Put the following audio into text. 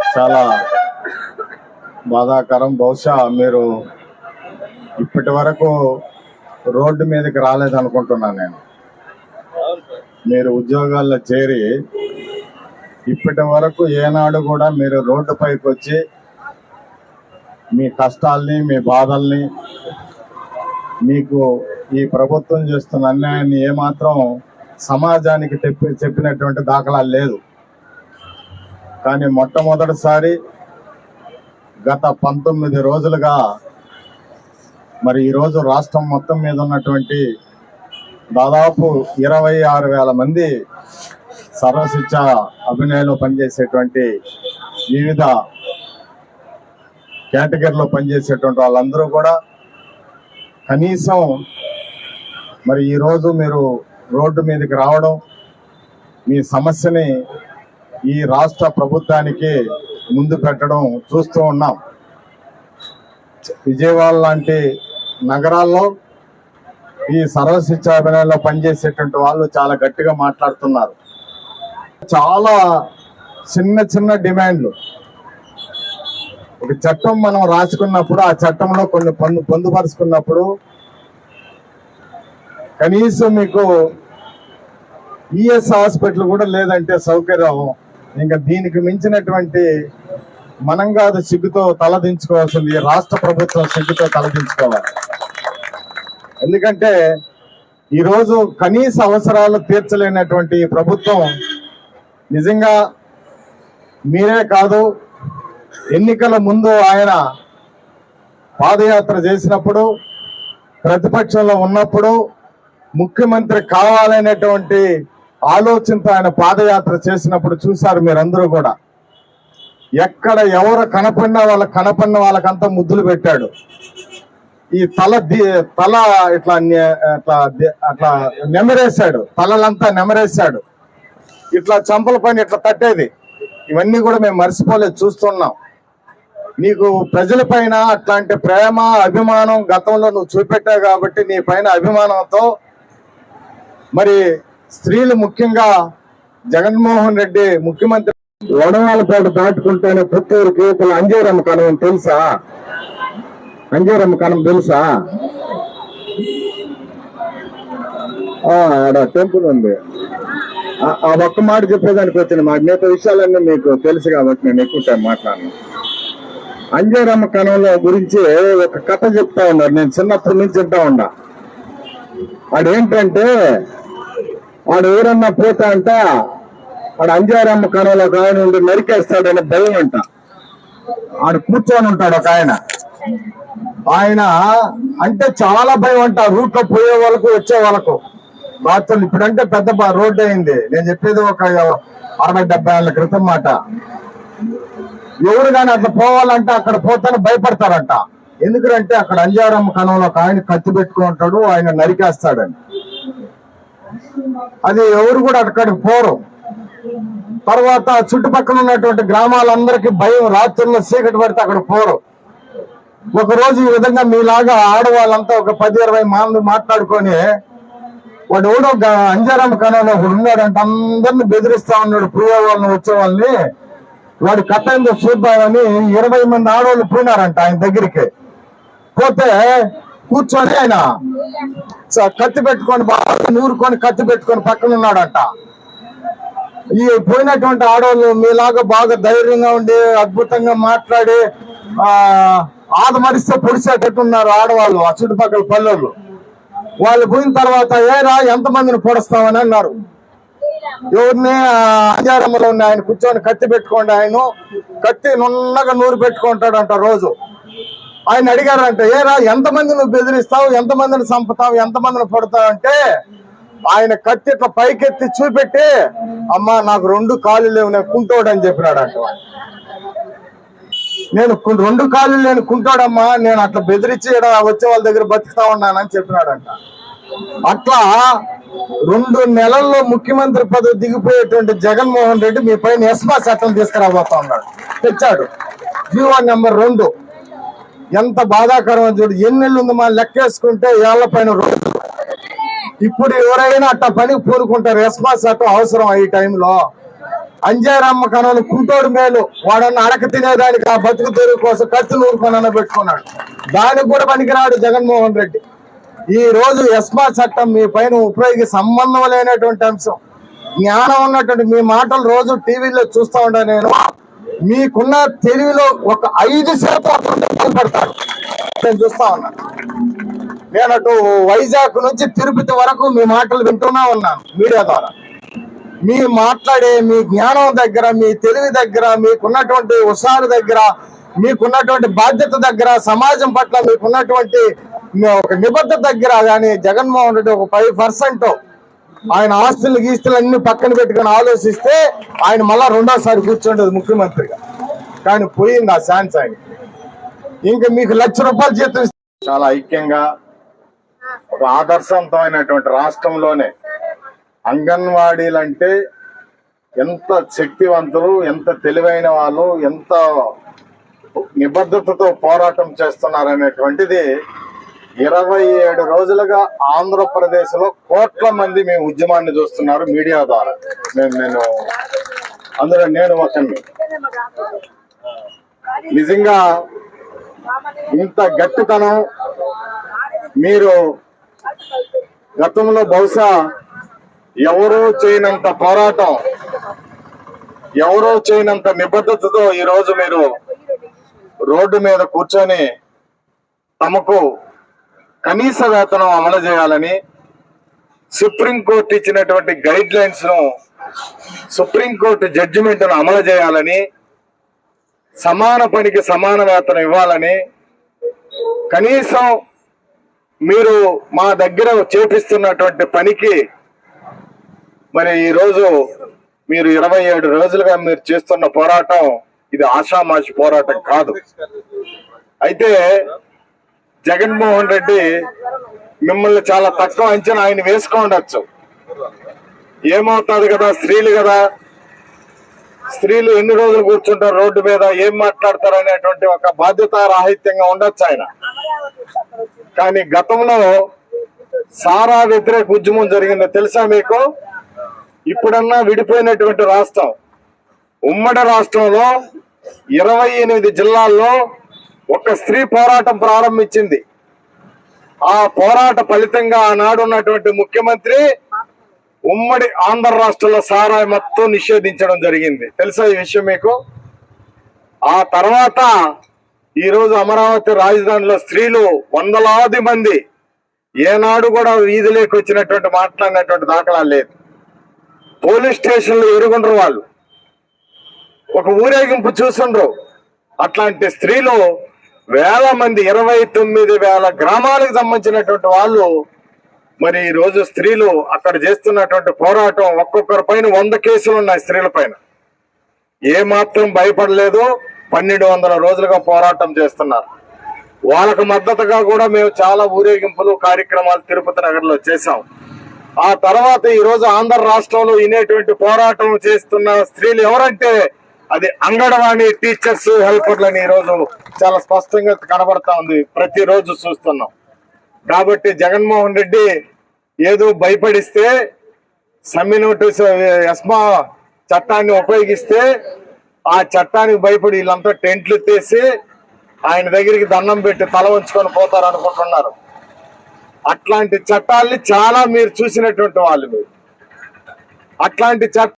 చాలా బాధాకరం. బహుశా మీరు ఇప్పటి వరకు రోడ్డు మీదకి రాలేదనుకుంటున్నాను నేను. మీరు ఉద్యోగాల్లో చేరి ఇప్పటి వరకు ఏనాడు కూడా మీరు రోడ్డు పైకి వచ్చి మీ కష్టాల్ని మీ బాధల్ని మీకు ఈ ప్రభుత్వం చేస్తున్న అన్యాయాన్ని ఏమాత్రం సమాజానికి చెప్పి చెప్పినటువంటి దాఖలాలు లేదు. కానీ మొట్టమొదటిసారి గత పంతొమ్మిది రోజులుగా మరి ఈరోజు రాష్ట్రం మొత్తం మీద ఉన్నటువంటి దాదాపు ఇరవై ఆరు వేల మంది సర్వశిక్ష అభినయంలో పనిచేసేటువంటి వివిధ కేటగిరీలో పనిచేసేటువంటి వాళ్ళందరూ కూడా కనీసం మరి ఈరోజు మీరు రోడ్డు మీదకి రావడం మీ సమస్యని ఈ రాష్ట్ర ప్రభుత్వానికి ముందు పెట్టడం చూస్తూ ఉన్నాం. విజయవాడ లాంటి నగరాల్లో ఈ సర్వశిక్ష అభినయంలో పనిచేసేటువంటి వాళ్ళు చాలా గట్టిగా మాట్లాడుతున్నారు. చాలా చిన్న చిన్న డిమాండ్లు. ఒక చట్టం మనం రాసుకున్నప్పుడు ఆ చట్టంలో కొన్ని పొందు పొందుపరుచుకున్నప్పుడు కనీసం మీకు ఈఎస్ హాస్పిటల్ కూడా లేదంటే సౌకర్యం ఇంకా దీనికి మించినటువంటి మనం కాదు సిగ్గుతో తలదించుకోవాల్సింది రాష్ట్ర ప్రభుత్వం సిగ్గుతో తలదించుకోవాలి ఎందుకంటే ఈరోజు కనీస అవసరాలు తీర్చలేనటువంటి ప్రభుత్వం నిజంగా మీరే కాదు ఎన్నికల ముందు ఆయన పాదయాత్ర చేసినప్పుడు ప్రతిపక్షంలో ఉన్నప్పుడు ముఖ్యమంత్రి కావాలనేటువంటి ఆలోచనతో ఆయన పాదయాత్ర చేసినప్పుడు చూశారు మీరందరూ కూడా. ఎక్కడ ఎవరు కనపడినా వాళ్ళ కనపడిన వాళ్ళకంతా ముద్దులు పెట్టాడు. ఈ తల తల ఇట్లా అట్లా అట్లా నెమరేశాడు. తలలంతా నెమరేశాడు. ఇట్లా చంపల పైన ఇట్లా తట్టేది. ఇవన్నీ కూడా మేము మర్చిపోలేదు చూస్తున్నాం. నీకు ప్రజల పైన అట్లాంటి ప్రేమ అభిమానం గతంలో నువ్వు చూపెట్టావు కాబట్టి నీ పైన అభిమానంతో మరి స్త్రీలు ముఖ్యంగా జగన్మోహన్ రెడ్డి ముఖ్యమంత్రి వడవాళ్ళపేట దాటుకుంటేనే పుత్తూరు కేపుల అంజీరమ్మ కనం తెలుసా? అంజీరమ్మ కనం తెలుసా? ఆ, ఆడ టెంపుల్ ఉంది. ఆ- ఒక్క మాట చెప్పేదానికి వచ్చిన మా మిగతా విషయాలన్నీ మీకు తెలుసు కాబట్టి నేను ఎక్కువ టైం మాట్లాడను. అంజీరమ్మ కణంలో గురించి ఒక కథ చెప్తా ఉన్నారు. నేను చిన్నప్పటి నుంచి చెప్తా ఉన్నా. ఆడేంటంటే వాడు ఎవరన్నా పోతా అంట వాడు అంజారమ్మ కణంలో ఒక ఆయన ఉండి నరికేస్తాడనే భయం అంట. ఆడు కూర్చొని ఉంటాడు ఒక ఆయన. ఆయన అంటే చాలా భయం అంట రూట్లో పోయే వాళ్ళకు వచ్చే వాళ్ళకు. రాత్రులు ఇప్పుడంటే పెద్ద రోడ్డు అయింది. నేను చెప్పేది ఒక అరవై డెబ్బై ఏళ్ళ క్రితం మాట. ఎవరు కానీ అట్లా పోవాలంటే అక్కడ పోతానే భయపడతారంట. ఎందుకంటే అక్కడ అంజారమ్మ కణంలో ఒక ఆయన కత్తి పెట్టుకుని ఉంటాడు ఆయన నరికేస్తాడని. అది ఎవరు కూడా అక్కడికి పోరు. తర్వాత చుట్టుపక్కల ఉన్నటువంటి గ్రామాలందరికీ భయం రాత్రుల్లో చీకటి పడితే అక్కడ పోరు. ఒకరోజు ఈ విధంగా మీలాగా ఆడవాళ్ళంతా ఒక పది ఇరవై మంది మాట్లాడుకొని వాడు ఎవడో గ- అంజారమ్మ కణంలో ఒకడు ఉన్నాడంటే అందరిని బెదిరిస్తా ఉన్నాడు పోయే వాళ్ళని. వచ్చేవాళ్ళని వాడు కథ ఏందో చూద్దామని ఇరవై మంది ఆడవాళ్ళు పోయినారంట ఆయన దగ్గరికి. పోతే కూర్చొని ఆయన కత్తి పెట్టుకొని బాగా నూరుకొని కత్తి పెట్టుకొని పక్కన ఉన్నాడంట. ఈ పోయినటువంటి ఆడవాళ్ళు మీలాగా బాగా ధైర్యంగా ఉండి అద్భుతంగా మాట్లాడి ఆ ఆదమరిస్తే పొడిచేటట్టున్నారు ఆడవాళ్ళు ఆ చుట్టుపక్కల పల్లెళ్ళు వాళ్ళు పోయిన తర్వాత ఏరా ఎంతమందిని పొడుస్తామని అన్నారు. ఎవరిని అంజారమ్మలో ఉన్న ఆయన కూర్చొని కత్తి పెట్టుకోండి ఆయన. కత్తి నున్నగా నూరు పెట్టుకుంటాడంట రోజు. ఆయన అడిగారంట ఏరా ఎంతమంది నువ్వు బెదిరిస్తావు? ఎంతమందిని చంపుతావు? ఎంతమందిని పడతావు? అంటే ఆయన కత్తి ఇట్లా పైకెత్తి చూపెట్టి అమ్మా నాకు రెండు కాళ్ళు లేవు నేను కుంటోడు అని చెప్పినాడంట నేను రెండు కాళ్ళు లేని కుంటాడమ్మా నేను అట్లా బెదిరించి వచ్చే వాళ్ళ దగ్గర బతుకుతా ఉన్నానని చెప్పినాడంట. అట్లా రెండు నెలల్లో ముఖ్యమంత్రి పదవి దిగిపోయేటువంటి జగన్మోహన్ రెడ్డి మీ పైన ఎస్మా చట్టం తీసుకురాబోతా ఉన్నాడు. తెచ్చాడు. జీవో నెంబర్ రెండు. ఎంత బాధాకరం చూడు. ఎన్ని ఉంది మా లెక్కేసుకుంటే ఏళ్ళ పైన రోజు ఇప్పుడు ఎవరైనా అట్ట పనికి పూనుకుంటారు ఎస్మా చట్టం అవసరం ఈ టైంలో. అంజారమ్మ కనులు కుంటోడు మేలు. వాడన్న అడక తినేదానికి ఆ బతుకు తెరువు కోసం కత్తి నూరుకొనన్న పెట్టుకున్నాడు. దానికి కూడా పనికిరాడు జగన్మోహన్ రెడ్డి. ఈ రోజు ఎస్మా చట్టం మీ పైన ఉపయోగి సంబంధం లేనటువంటి అంశం. జ్ఞానం ఉన్నటువంటి మీ మాటలు రోజు టీవీలో చూస్తా ఉంటాను నేను. మీకున్న తెలివిలో ఒక ఐదు శాతం పడతాడు నేను చూస్తా ఉన్నా. నేను అటు వైజాగ్ నుంచి తిరుపతి వరకు మీ మాటలు వింటూనే ఉన్నాను మీడియా ద్వారా. మీ మాట్లాడే మీ జ్ఞానం దగ్గర మీ తెలివి దగ్గర మీకున్నటువంటి హుషారు దగ్గర మీకున్నటువంటి బాధ్యత దగ్గర సమాజం పట్ల మీకున్నటువంటి మీ ఒక నిబద్ధత దగ్గర కానీ జగన్మోహన్ రెడ్డి ఒక ఫైవ్ పర్సెంట్ ఆయన ఆస్తులు గీస్తులు అన్ని పక్కన పెట్టుకొని ఆలోచిస్తే ఆయన మళ్ళా రెండోసారి కూర్చుండేది ముఖ్యమంత్రిగా. కానీ పోయింది ఆ ఛాన్స్ ఆయన ఇంకా మీకు లక్ష రూపాయలు జీతం చాలా ఐక్యంగా ఒక ఆదర్శవంతమైనటువంటి రాష్ట్రంలోనే అంగన్వాడీలు అంటే ఎంత శక్తివంతులు ఎంత తెలివైన వాళ్ళు ఎంత నిబద్ధతతో పోరాటం చేస్తున్నారనేటువంటిది ఇరవై ఏడు రోజులుగా ఆంధ్రప్రదేశ్లో కోట్ల మంది మేము ఉద్యమాన్ని చూస్తున్నారు మీడియా ద్వారా. నేను నేను అందులో నేను ఒకరిని నిజంగా ఇంత గట్టితనం మీరు గతంలో బహుశా ఎవరూ చేయనంత పోరాటం ఎవరో చేయనంత నిబద్ధతతో ఈరోజు మీరు రోడ్డు మీద కూర్చొని తమకు కనీస వేతనం అమలు చేయాలని సుప్రీంకోర్టు ఇచ్చినటువంటి గైడ్ లైన్స్ను సుప్రీంకోర్టు జడ్జిమెంట్ను అమలు చేయాలని సమాన పనికి సమాన వేతనం ఇవ్వాలని కనీసం మీరు మా దగ్గర చేపిస్తున్నటువంటి పనికి మరి ఈరోజు మీరు ఇరవై ఏడు రోజులుగా మీరు చేస్తున్న పోరాటం ఇది ఆషామాషి పోరాటం కాదు. అయితే జగన్మోహన్ రెడ్డి మిమ్మల్ని చాలా తక్కువ అంచనా ఆయన వేసుకోండొచ్చు. ఏమవుతుంది కదా? స్త్రీలు కదా? స్త్రీలు ఎన్ని రోజులు కూర్చుంటారు రోడ్డు మీద? ఏం మాట్లాడతారు అనేటువంటి ఒక బాధ్యత రాహిత్యంగా ఉండొచ్చు ఆయన. కానీ గతంలో సారా వ్యతిరేక ఉద్యమం జరిగింది తెలుసా మీకు? ఇప్పుడన్నా విడిపోయినటువంటి రాష్ట్రం. ఉమ్మడి రాష్ట్రంలో ఇరవై ఎనిమిది జిల్లాల్లో ఒక స్త్రీ పోరాటం ప్రారంభించింది. ఆ పోరాట ఫలితంగా ఆనాడు ఉన్నటువంటి ముఖ్యమంత్రి ఉమ్మడి ఆంధ్ర రాష్ట్రంలో సారాయి మొత్తం నిషేధించడం జరిగింది. తెలుసా ఈ విషయం మీకు? ఆ తర్వాత ఈరోజు అమరావతి రాజధానిలో స్త్రీలు వందలాది మంది ఏనాడు కూడా వీధిలోకి వచ్చినటువంటి మాట్లాడినటువంటి దాఖలా లేదు. పోలీస్ స్టేషన్లు ఎరుగుండ్రు వాళ్ళు. ఒక ఊరేగింపు చూసుండ్రు. అట్లాంటి స్త్రీలు వేల మంది ఇరవై తొమ్మిది వేల గ్రామాలకు సంబంధించినటువంటి వాళ్ళు మరి ఈ రోజు స్త్రీలు అక్కడ చేస్తున్నటువంటి పోరాటం ఒక్కొక్కరి పైన వంద కేసులు ఉన్నాయి స్త్రీల పైన. ఏ మాత్రం భయపడలేదు పన్నెండు వందల రోజులుగా పోరాటం చేస్తున్నారు. వాళ్ళకు మద్దతుగా కూడా మేము చాలా ఊరేగింపులు కార్యక్రమాలు తిరుపతి నగర్లో చేశాం. ఆ తర్వాత ఈ రోజు ఆంధ్ర రాష్ట్రంలో ఇనేటువంటి పోరాటం చేస్తున్న స్త్రీలు ఎవరంటే అది అంగడవాణి టీచర్స్ హెల్పర్లని ఈ రోజు చాలా స్పష్టంగా కనబడతా ఉంది. ప్రతిరోజు చూస్తున్నాం. కాబట్టి జగన్మోహన్ రెడ్డి ఏదో భయపడిస్తే సమ్మె నోటీస్ ఎస్మా చట్టాన్ని ఉపయోగిస్తే ఆ చట్టానికి భయపడి వీళ్ళంతా టెంట్లు ఎత్తేసి ఆయన దగ్గరికి దండం పెట్టి తల ఉంచుకొని పోతారు అనుకుంటున్నారు అట్లాంటి చట్టాల్ని చాలా మీరు చూసినటువంటి వాళ్ళు మీరు. అట్లాంటి చట్ట